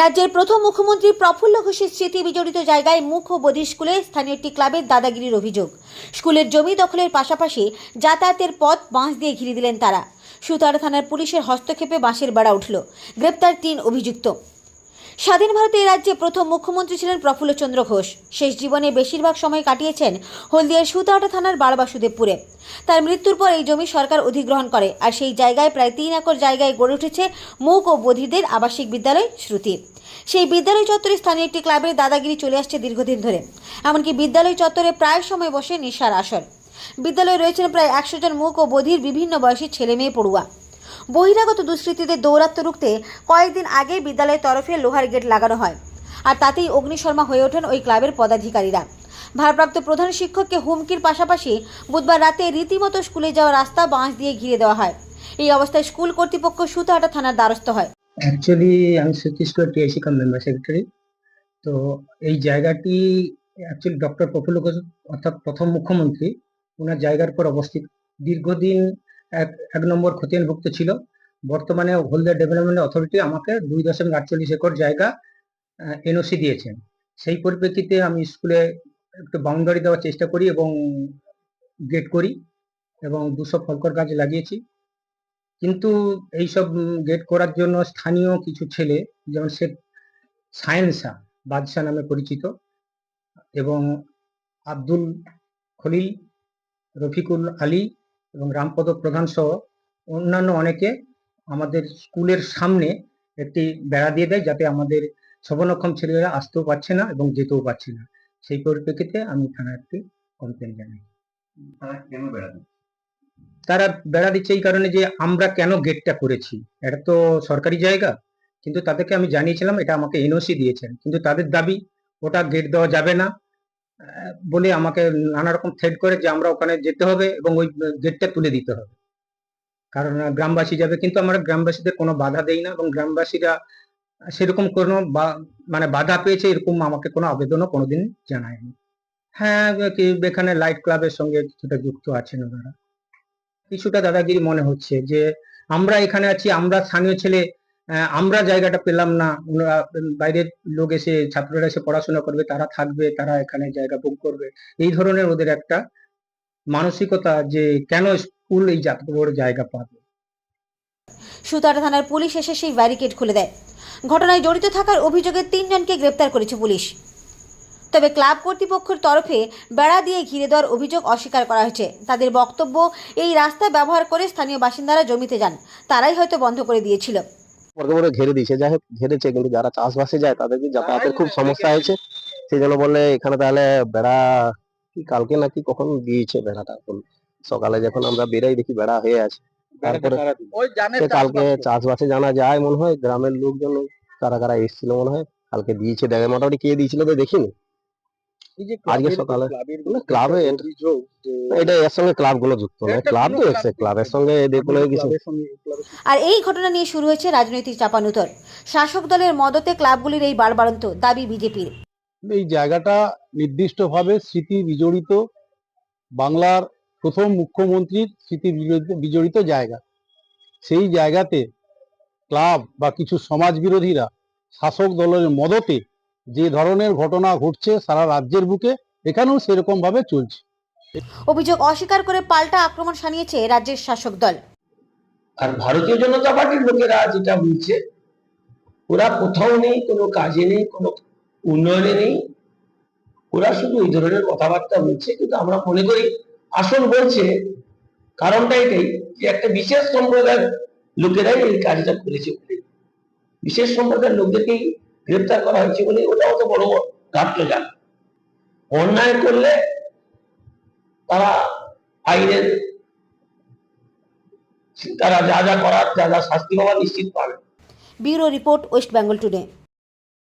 রাজ্যের প্রথম মুখ্যমন্ত্রী প্রফুল্ল ঘোষের স্মৃতি বিজড়িত জায়গায় মুখ ও বধির স্কুলে স্থানীয় একটি ক্লাবের দাদাগিরির অভিযোগ। স্কুলের জমি দখলের পাশাপাশি যাতায়াতের পথ বাঁশ দিয়ে ঘিরে দিলেন তারা। সুতার থানার পুলিশের হস্তক্ষেপে বাঁশের বেড়া উঠল। গ্রেপ্তার তিন অভিযুক্ত। স্বাধীন ভারতে রাজ্যে প্রথম মুখ্যমন্ত্রী ছিলেন প্রফুল্লচন্দ্র ঘোষ। শেষ জীবনে বেশিরভাগ সময় কাটিয়েছেন হলদিয়ার সুতাহাটা থানার বারবাসুদেবপুরে। তার মৃত্যুর পর এই জমি সরকার অধিগ্রহণ করে, আর সেই জায়গায় প্রায় তিন একর জায়গায় গড়ে উঠেছে মুখ ও বধিরদের আবাসিক বিদ্যালয় শ্রুতি। সেই বিদ্যালয় চত্বরে স্থানীয় একটি ক্লাবের দাদাগিরি চলে আসছে দীর্ঘদিন ধরে। এমনকি বিদ্যালয় চত্বরে প্রায় সময় বসে নেশার আসর। বিদ্যালয়ে রয়েছেন প্রায় একশো জন মুখ ও বধির বিভিন্ন বয়সী ছেলে মেয়ে পড়ুয়া। বহিরাগত দুষ্কৃতীদের দৌরাত্ম রুখতে কয়েকদিন আগে বিদ্যালয়ের তরফে লোহার গেট লাগানো হয়। আর তাতেই অগ্নিশর্মা হয়ে ওঠেন ওই ক্লাবের পদাধিকারীরা। ভারপ্রাপ্ত প্রধান শিক্ষককে হুমকির পাশাপাশি বুধবার রাতে রীতিমতো স্কুলে যাওয়া রাস্তা বাঁশ দিয়ে ঘিরে দেওয়া হয়। এই অবস্থায় স্কুল কর্তৃপক্ষ সুতাহাটা থানার দ্বারস্থ হয়। অ্যাকচুয়ালি আমি Chhattisgarh TIC cum member secretary তো এই জায়গাটি অ্যাকচুয়ালি ডক্টর প্রফুল্ল ঘোষ, অর্থাৎ প্রথম মুখ্যমন্ত্রী ওনার জায়গার পর অবস্থিত। দীর্ঘদিন এক এক নম্বর খতিয়ানভুক্ত ছিল। বর্তমানে হলদিয়া ডেভেলপমেন্ট অথরিটি আমাকে দুই দশমিক আটচল্লিশ একর জায়গা এনওসি দিয়েছেন। সেই পরিপ্রেক্ষিতে আমি স্কুলে একটু বাউন্ডারি দেওয়ার চেষ্টা করি এবং গেট করি এবং দুশো ফলকর গাছ লাগিয়েছি। কিন্তু এইসব গেট করার জন্য স্থানীয় কিছু ছেলে, যেমন শেখ সায়েন্সা বাদশাহ নামে পরিচিত এবং আব্দুল খলিল, রফিকুল আলী এবং রামপদ প্রধান সহ অন্যান্য অনেকে আমাদের স্কুলের সামনে একটি বেড়া দিয়ে দেয় যাতে আমাদের সবনক্ষম ছেলেরা আসতেও পারছে না এবং যেতেও পারছে না। সেই পরিপ্রেক্ষিতে আমি থানায় একটি কমপ্লেন জানাই। তারা কেন বেড়াবে তারা বেড়া দিচ্ছে এই কারণে যে আমরা কেন গেটটা করেছি? এটা তো সরকারি জায়গা কিন্তু তাদেরকে আমি জানিয়েছিলাম এটা আমাকে এনওসি দিয়েছেন। কিন্তু তাদের দাবি ওটা গেট দেওয়া যাবে না বলে আমাকে নানা রকম থ্রেড করে যে আমরা ওখানে যেতে হবে এবং ওই গেটটা তুলে দিতে হবে। কারণ গ্রামবাসী যাবে কিন্তু আমরা গ্রামবাসীদের কোনো বাধা দেই না এবং গ্রামবাসীরা সেরকম কোনো মানে বাধা পেয়েছে এরকম আমাকে কোনো আবেদনও কোনোদিন জানায়নি। হ্যাঁ এখানে লাইট ক্লাবের সঙ্গে কিছুটা যুক্ত আছেন ওনারা। কিছুটা দাদাগিরি মনে হচ্ছে যে আমরা এখানে আছি, আমরা স্থানীয় ছেলে আমরা জায়গাটা পেলাম না। ওনারা বাইরের লোক এসে, ছাত্ররা এসে পড়াশোনা করবে, তারা থাকবে, তারা এখানে জায়গা বুক করবে। এই ধরনের ওদের একটা মানসিকতা যে কেন স্কুল এই বড় জায়গা পাবে? সুতাহাটা থানার পুলিশ এসে সেই ব্যারিকেড খুলে দেয়। ঘটনায় জড়িত থাকার অভিযোগে তিনজনকে গ্রেপ্তার করেছে পুলিশ। তবে ক্লাব কর্তৃপক্ষের তরফে বেড়া দিয়ে ঘিরে দেওয়ার অভিযোগ অস্বীকার করা হয়েছে। তাদের বক্তব্য, এই রাস্তা ব্যবহার করে স্থানীয় বাসিন্দারা জমিতে যান। তারাই হয়তো বন্ধ করে দিয়েছিল। বড় ঘেরে দিয়েছে। যাই হোক ঘেরেছে কিন্তু যারা চাষবাসে যায় তাদের কি যাতায়াতের খুব সমস্যা হয়েছে। সেই জন্য বলে এখানে তাহলে বেড়া কি কালকে নাকি কখন দিয়েছে বেড়াটা এখন? সকালে যখন আমরা বেরাই দেখি বেড়া হয়ে আছে। তারপরে কালকে চাষবাসে জানা যায় মনে হয় গ্রামের লোকজন কারা কারা এসেছিল মনে হয় কালকে দিয়েছে দেখে মোটামুটি কে দিয়েছিল তো দেখিনি। আজকে সকালে ক্লাবে এটা এর সঙ্গে ক্লাবগুলো যুক্ত নয় ক্লাব তো এসছে ক্লাবের সঙ্গে এদের কোনো কিছু আর এই ঘটনা নিয়ে শুরু হয়েছে রাজনৈতিক চাপানুতর শাসক দলের মদতে ক্লাবগুলির এই বাড়বাড়ন্ত দাবি বিজেপির। এই জায়গাটা নির্দিষ্টভাবে স্মৃতি বিজড়িত বাংলার প্রথম মুখ্যমন্ত্রীর স্মৃতি বিজড়িত- বিজড়িত জায়গা। সেই জায়গাতে ক্লাব বা কিছু সমাজ বিরোধীরা শাসক দলের মদতে যে ধরনের ঘটনা ঘটছে সারা রাজ্যের বুকে এখানেও সেরকম ভাবে চলছে। অভিযোগ অস্বীকার করে পাল্টা আক্রমণ শানিয়েছে রাজ্যের শাসক দল। আর ভারতীয় জনতা পার্টির লোকেরা যেটা বলছে ওরা কোথাও নেই কোনো কাজে নেই কোনো উন্নয়নে নেই। ওরা শুধু এই ধরনের কথাবার্তা বলছে কিন্তু আমরা মনে করি আসল বলছে কারণটা এটাই যে একটা বিশেষ সম্প্রদায়ের লোকেরাই এই কাজটা করেছে বলে। বিশেষ সম্প্রদায়ের লোকদেরকেই গ্রেপ্তার করা হয়েছে বলে ওটাও তো বড় ঘাটতে যান অন্যায় করলে তারা আইনের তারা যা যা করার, যা যা শাস্তি পাওয়া নিশ্চিত পাবে। Bureau report West Bengal today.